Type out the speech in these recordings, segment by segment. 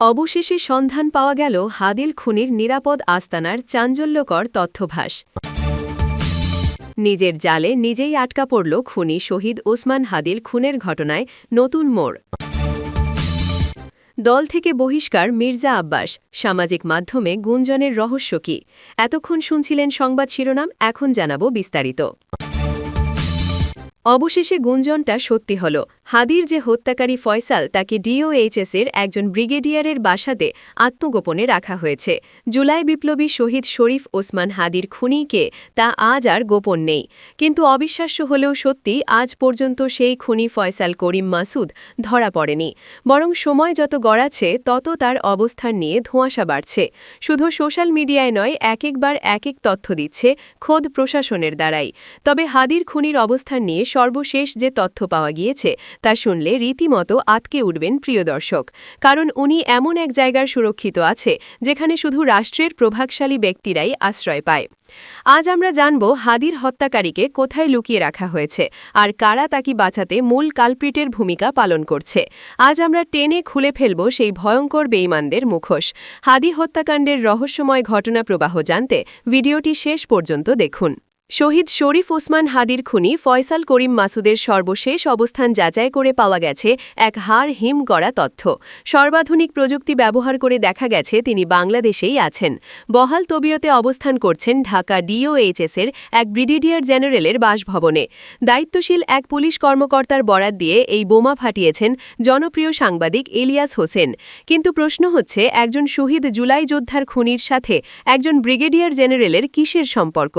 অবশেষে সন্ধান পাওয়া গেল হাদিল খুনির নিরাপদ আস্তানার চাঞ্চল্যকর তথ্যভাস। নিজের জালে নিজেই আটকা পড়ল খুনি শহীদ ওসমান হাদিল খুনের ঘটনায় নতুন মোড়। দল থেকে বহিষ্কার মির্জা আব্বাস। সামাজিক মাধ্যমে গুঞ্জনের রহস্য কি? এতক্ষণ শুনছিলেন সংবাদ শিরোনাম, এখন জানাব বিস্তারিত। অবশেষে গুঞ্জনটা সত্যি হল। হাদির যে হত্যাকারী ফয়সাল, তাকে ডিওএইচএসের একজন ব্রিগেডিয়ারের বাসাতে আত্মগোপনে রাখা হয়েছে। জুলাই বিপ্লবী শহীদ শরীফ ওসমান হাদির খুনিকে তা আজ আর গোপন নেই। কিন্তু অবিশ্বাস্য হলেও সত্যি আজ পর্যন্ত সেই খুনি ফয়সাল করিম মাসুদ ধরা পড়েনি। বরং সময় যত গড়াচ্ছে, তত তার অবস্থান নিয়ে ধোঁয়াশা বাড়ছে। শুধু সোশ্যাল মিডিয়ায় নয় এক একবার এক এক তথ্য দিচ্ছে খোদ প্রশাসনের দ্বারাই। তবে হাদির খুনির অবস্থান নিয়ে সর্বশেষ যে তথ্য পাওয়া গিয়েছে তা শুনলে রীতিমতো আতকে উঠবেন প্রিয় দর্শক। কারণ উনি এমন এক জায়গার সুরক্ষিত আছে, যেখানে শুধু রাষ্ট্রের প্রভাবশালী ব্যক্তিরাই আশ্রয় পায়। আজ আমরা জানব হাদির হত্যাকারীকে কোথায় লুকিয়ে রাখা হয়েছে আর কারা তাকে বাঁচাতে মূল কালপ্রিটের ভূমিকা পালন করছে। আজ আমরা টেনে খুলে ফেলব সেই ভয়ঙ্কর বেইমানদের মুখোশ। হাদি হত্যাকাণ্ডের রহস্যময় ঘটনা প্রবাহ জানতে ভিডিওটি শেষ পর্যন্ত দেখুন। শহীদ শরীফ ওসমান হাদির খুনি ফয়সাল করিম মাসুদের সর্বশেষ অবস্থান যাচাই করে পাওয়া গেছে এক হার হিম গড়া তথ্য। সর্বাধুনিক প্রযুক্তি ব্যবহার করে দেখা গেছে তিনি বাংলাদেশেই আছেন। বহাল তবিয়তে অবস্থান করছেন ঢাকা ডিওএইচএসের এক ব্রিগেডিয়ার জেনারেলের বাসভবনে। দায়িত্বশীল এক পুলিশ কর্মকর্তার বরাত দিয়ে এই বোমা ফাটিয়েছেন জনপ্রিয় সাংবাদিক ইলিয়াস হোসেন। কিন্তু প্রশ্ন হচ্ছে, একজন শহীদ জুলাই যোদ্ধার খুনির সাথে একজন ব্রিগেডিয়ার জেনারেলের কিসের সম্পর্ক?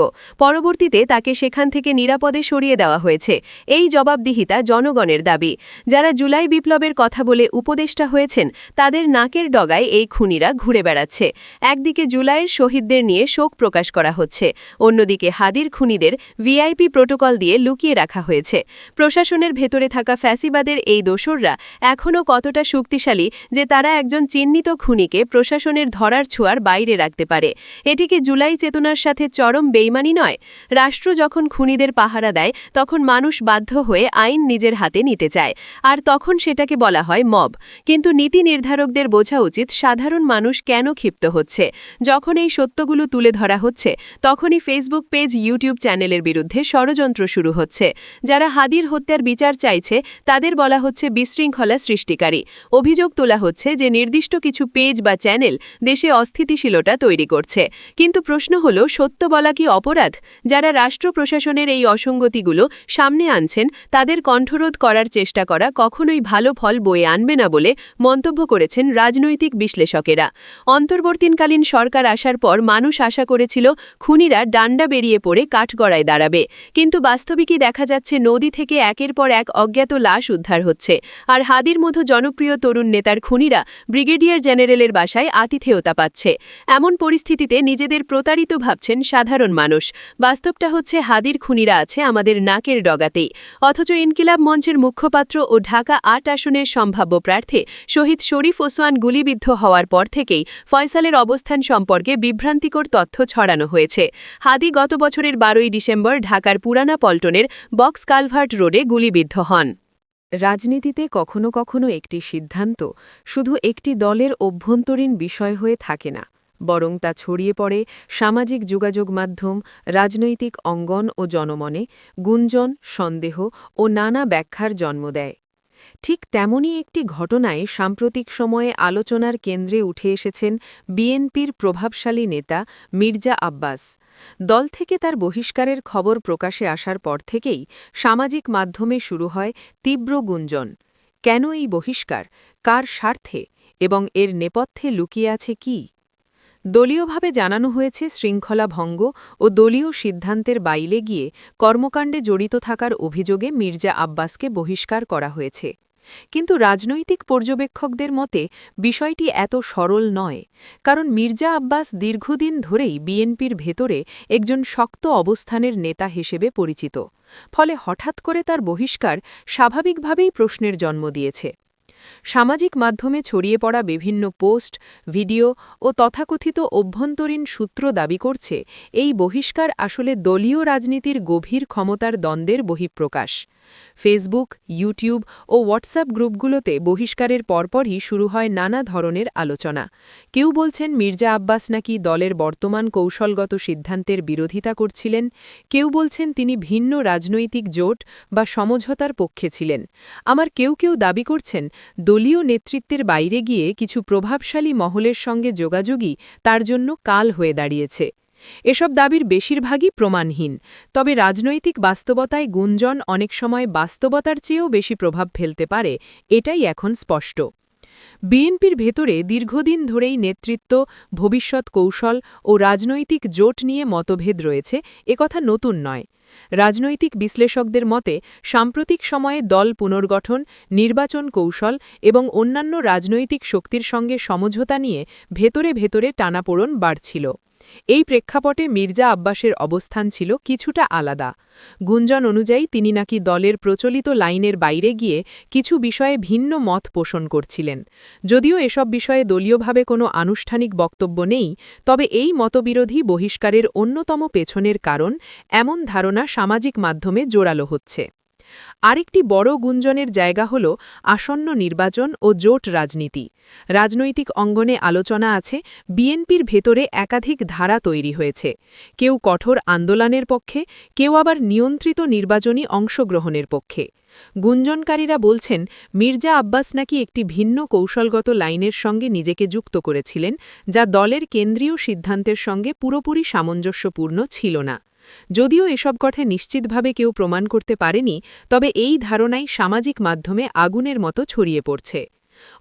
পরবর্তীতে তাকে সেখান থেকে নিরাপদে সরিয়ে দেওয়া হয়েছে। এই জবাবদিহিতা জনগণের দাবি। যারা জুলাই বিপ্লবের কথা বলে উপদেষ্টা হয়েছেন, তাদের নাকের ডগায় এই খুনিরা ঘুরে বেড়াচ্ছে। একদিকে জুলাইয়ের শহীদদের নিয়ে শোক প্রকাশ করা হচ্ছে, অন্যদিকে হাদির খুনিদের ভিআইপি প্রোটোকল দিয়ে লুকিয়ে রাখা হয়েছে। প্রশাসনের ভেতরে থাকা ফ্যাসিবাদের এই দোসররা এখনও কতটা শক্তিশালী যে তারা একজন চিহ্নিত খুনিকে প্রশাসনের ধরার ছোঁয়ার বাইরে রাখতে পারে। এটিকে জুলাই চেতনার সাথে চরম বেইমানি নয় রাষ্ট্র যখন খুনিদের পাহারা দেয়, তখন মানুষ বাধ্য হয়ে আইন নিজের হাতে নিতে চায়। আর তখন সেটাকে বলা হয় মব। কিন্তু নীতি নির্ধারকদের বোঝা উচিত সাধারণ মানুষ কেন ক্ষিপ্ত হচ্ছে। যখন এই সত্যগুলো তুলে ধরা হচ্ছে, তখনই ফেসবুক পেজ ইউটিউব চ্যানেলের বিরুদ্ধে ষড়যন্ত্র শুরু হচ্ছে। যারা হাদির হত্যার বিচার চাইছে, তাদের বলা হচ্ছে বিশৃঙ্খলা সৃষ্টিকারী। অভিযোগ তোলা হচ্ছে যে নির্দিষ্ট কিছু পেজ বা চ্যানেল দেশে অস্থিতিশীলতা তৈরি করছে। কিন্তু প্রশ্ন হল, সত্য বলা কি অপরাধ? যারা রাষ্ট্র প্রশাসনের এই অসঙ্গতিগুলো সামনে আনছেন, তাদের কণ্ঠরোধ করার চেষ্টা করা কখনোই ভালো ফল বয়ে আনবে না বলে মন্তব্য করেছেন রাজনৈতিক বিশ্লেষকেরা। অন্তর্বর্তীকালীন সরকার আসার পর মানুষ আশা করেছিল খুনিরা ডান্ডা বেরিয়ে পড়ে কাঠগড়ায় দাঁড়াবে। কিন্তু বাস্তবিকই দেখা যাচ্ছে নদী থেকে একের পর এক অজ্ঞাত লাশ উদ্ধার হচ্ছে। আর হাদির মতো জনপ্রিয় তরুণ নেতার খুনিরা ব্রিগেডিয়ার জেনারেলের বাসায় আতিথেয়তা পাচ্ছে। এমন পরিস্থিতিতে নিজেদের প্রতারিত ভাবছেন সাধারণ মানুষ। বাস্তবটা হচ্ছে হাদির খুনিরা আছে আমাদের নাকের ডগাতেই। অথচ ইনকিলাব মঞ্চের মুখপাত্র ও ঢাকা আট আসনের সম্ভাব্য প্রার্থী শহীদ শরীফ ওসমান গুলিবিদ্ধ হওয়ার পর থেকেই ফয়সালের অবস্থান সম্পর্কে বিভ্রান্তিকর তথ্য ছড়ানো হয়েছে। হাদি গত বছরের বারোই ডিসেম্বর ঢাকার পুরানা পল্টনের বক্স কালভার্ট রোডে গুলিবিদ্ধ হন। রাজনীতিতে কখনো কখনো একটি সিদ্ধান্ত শুধু একটি দলের অভ্যন্তরীণ বিষয় হয়ে থাকে না। বরং তা ছড়িয়ে পড়ে সামাজিক যোগাযোগ মাধ্যম, রাজনৈতিক অঙ্গন ও জনমনে, গুঞ্জন, সন্দেহ ও নানা ব্যাখ্যার জন্ম দেয়। ঠিক তেমনই একটি ঘটনায় সাম্প্রতিক সময়ে আলোচনার কেন্দ্রে উঠে এসেছেন বিএনপির প্রভাবশালী নেতা মির্জা আব্বাস। দল থেকে তার বহিষ্কারের খবর প্রকাশে আসার পর থেকেই সামাজিক মাধ্যমে শুরু হয় তীব্র গুঞ্জন। কেন এই বহিষ্কার? কার স্বার্থে? এবং এর নেপথ্যে লুকিয়ে আছে কী? দলীয়ভাবে জানানো হয়েছে শৃঙ্খলা ভঙ্গ ও দলীয় সিদ্ধান্তের বাইলে গিয়ে কর্মকাণ্ডে জড়িত থাকার অভিযোগে মির্জা আব্বাসকে বহিষ্কার করা হয়েছে। কিন্তু রাজনৈতিক পর্যবেক্ষকদের মতে, বিষয়টি এত সরল নয়, কারণ মির্জা আব্বাস দীর্ঘদিন ধরেই বিএনপির ভেতরে একজন শক্ত অবস্থানের নেতা হিসেবে পরিচিত। ফলে হঠাৎ করে তার বহিষ্কার স্বাভাবিকভাবেই প্রশ্নের জন্ম দিয়েছে। সামাজিক মাধ্যমে ছড়িয়ে পড়া বিভিন্ন পোস্ট, ভিডিও ও তথাকথিত অভ্যন্তরীণ সূত্র দাবি করছে, এই বহিষ্কার আসলে দলীয় রাজনীতির গভীর ক্ষমতার দ্বন্দ্বের বহিঃপ্রকাশ। ফেসবুক ইউটিউব ও হোয়াটসঅ্যাপ গ্রুপগুলোতে বহিষ্কারের পরপরই শুরু হয় নানা ধরনের আলোচনা। কেউ বলছেন মির্জা আব্বাস নাকি দলের বর্তমান কৌশলগত সিদ্ধান্তের বিরোধিতা করছিলেন। কেউ বলছেন তিনি ভিন্ন রাজনৈতিক জোট বা সমঝোতার পক্ষে ছিলেন। আমার কেউ কেউ দাবি করছেন, দলীয় নেতৃত্বের বাইরে গিয়ে কিছু প্রভাবশালী মহলের সঙ্গে যোগাযোগই তার জন্য কাল হয়ে দাঁড়িয়েছে। এসব দাবির বেশিরভাগই প্রমাণহীন, তবে রাজনৈতিক বাস্তবতায় গুঞ্জন অনেক সময় বাস্তবতার চেয়েও বেশি প্রভাব ফেলতে পারে, এটাই এখন স্পষ্ট। বিএনপির ভেতরে দীর্ঘদিন ধরেই নেতৃত্ব, ভবিষ্যৎ কৌশল ও রাজনৈতিক জোট নিয়ে মতভেদ রয়েছে একথা নতুন নয়। রাজনৈতিক বিশ্লেষকদের মতে, সাম্প্রতিক সময়ে দল পুনর্গঠন, নির্বাচন কৌশল এবং অন্যান্য রাজনৈতিক শক্তির সঙ্গে সমঝোতা নিয়ে ভেতরে ভেতরে টানাপোড়ন বাড়ছিল। এই প্রেক্ষাপটে মির্জা আব্বাসের অবস্থান ছিল কিছুটা আলাদা। গুঞ্জন অনুযায়ী তিনি নাকি দলের প্রচলিত লাইনের বাইরে গিয়ে কিছু বিষয়ে ভিন্ন মত পোষণ করছিলেন। যদিও এসব বিষয়ে দলীয়ভাবে কোনো আনুষ্ঠানিক বক্তব্য নেই, তবে এই মতবিরোধী বহিষ্কারের অন্যতম পেছনের কারণ এমন ধারণা সামাজিক মাধ্যমে জোরালো হচ্ছে। আরেকটি বড় গুঞ্জনের জায়গা হল আসন্ন নির্বাচন ও জোট রাজনীতি। রাজনৈতিক অঙ্গনে আলোচনা আছে, বিএনপির ভেতরে একাধিক ধারা তৈরি হয়েছে। কেউ কঠোর আন্দোলনের পক্ষে, কেউ আবার নিয়ন্ত্রিত নির্বাচনী অংশগ্রহণের পক্ষে। গুঞ্জনকারীরা বলছেন, মির্জা আব্বাস নাকি একটি ভিন্ন কৌশলগত লাইনের সঙ্গে নিজেকে যুক্ত করেছিলেন, যা দলের কেন্দ্রীয় সিদ্ধান্তের সঙ্গে পুরোপুরি সামঞ্জস্যপূর্ণ ছিল না। যদিও এসব কথা নিশ্চিতভাবে কেউ প্রমাণ করতে পারেনি, তবে এই ধারণাই সামাজিক মাধ্যমে আগুনের মতো ছড়িয়ে পড়ছে।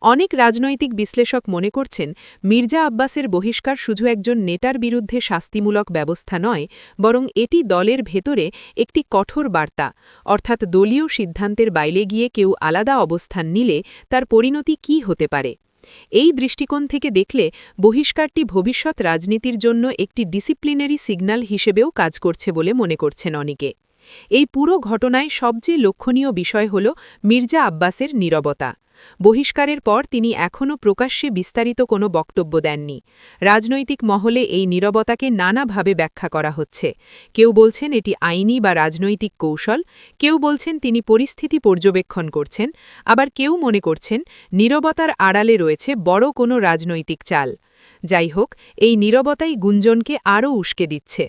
অনেক রাজনৈতিক বিশ্লেষক মনে করছেন, মির্জা আব্বাসের বহিষ্কার শুধু একজন নেটার বিরুদ্ধে শাস্তিমূলক ব্যবস্থা নয়, বরং এটি দলের ভেতরে একটি কঠোর বার্তা। অর্থাৎ দলীয় সিদ্ধান্তের বাইরে গিয়ে কেউ আলাদা অবস্থান নিলে তার পরিণতি কি হতে পারে? এই দৃষ্টিকোণ থেকে দেখলে বহিষ্কারটি ভবিষ্যৎ রাজনীতির জন্য একটি ডিসিপ্লিনারি সিগন্যাল হিসেবেও কাজ করছে বলে মনে করছেন অনেকে। এই পুরো ঘটনায় সবচেয়ে লক্ষণীয় বিষয় হল মির্জা আব্বাসের নীরবতা। বহিষ্কারের পর তিনি এখনও প্রকাশ্যে বিস্তারিত কোনো বক্তব্য দেননি। রাজনৈতিক মহলে এই নীরবতাকে নানাভাবে ব্যাখ্যা করা হচ্ছে। কেউ বলছেন এটি আইনি বা রাজনৈতিক কৌশল, কেউ বলছেন তিনি পরিস্থিতি পর্যবেক্ষণ করছেন, আবার কেউ মনে করছেন নীরবতার আড়ালে রয়েছে বড় কোনো রাজনৈতিক চাল। যাই হোক, এই নীরবতাই গুঞ্জনকে আরও উস্কে দিচ্ছে।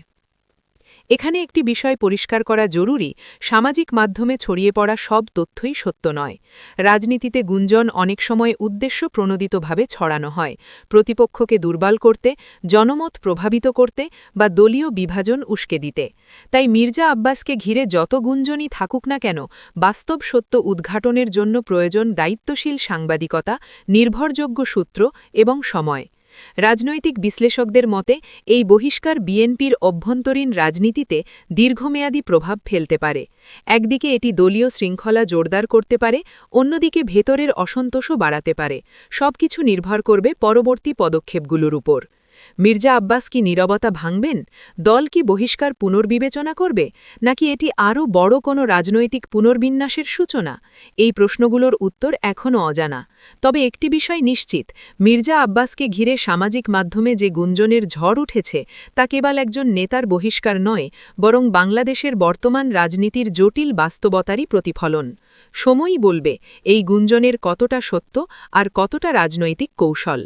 এখানে একটি বিষয় পরিষ্কার করা জরুরি, সামাজিক মাধ্যমে ছড়িয়ে পড়া সব তথ্যই সত্য নয়। রাজনীতিতে গুঞ্জন অনেক সময় উদ্দেশ্য প্রণোদিতভাবে ছড়ানো হয়। প্রতিপক্ষকে দুর্বল করতে, জনমত প্রভাবিত করতে বা দলীয় বিভাজন উস্কে দিতে। তাই মির্জা আব্বাসকে ঘিরে যত গুঞ্জনই থাকুক না কেন, বাস্তব সত্য উদ্ঘাটনের জন্য প্রয়োজন দায়িত্বশীল সাংবাদিকতা, নির্ভরযোগ্য সূত্র এবং সময়। রাজনৈতিক বিশ্লেষকদের মতে, এই বহিষ্কার বিএনপির অভ্যন্তরীণ রাজনীতিতে দীর্ঘমেয়াদী প্রভাব ফেলতে পারে। একদিকে এটি দলীয় শৃঙ্খলা জোরদার করতে পারে, অন্যদিকে ভেতরের অসন্তোষও বাড়াতে পারে। সবকিছু নির্ভর করবে পরবর্তী পদক্ষেপগুলোর উপর। মির্জা আব্বাস কি নীরবতা ভাঙবেন? দল কি বহিষ্কার পুনর্বিবেচনা করবে? নাকি এটি আরও বড় কোনো রাজনৈতিক পুনর্বিন্যাসের সূচনা? এই প্রশ্নগুলোর উত্তর এখনও অজানা। তবে একটি বিষয় নিশ্চিত, মির্জা আব্বাসকে ঘিরে সামাজিক মাধ্যমে যে গুঞ্জনের ঝড় উঠেছে, তা কেবল একজন নেতার বহিষ্কার নয়, বরং বাংলাদেশের বর্তমান রাজনীতির জটিল বাস্তবতারই প্রতিফলন। সময়ই বলবে, এই গুঞ্জনের কতটা সত্য আর কতটা রাজনৈতিক কৌশল।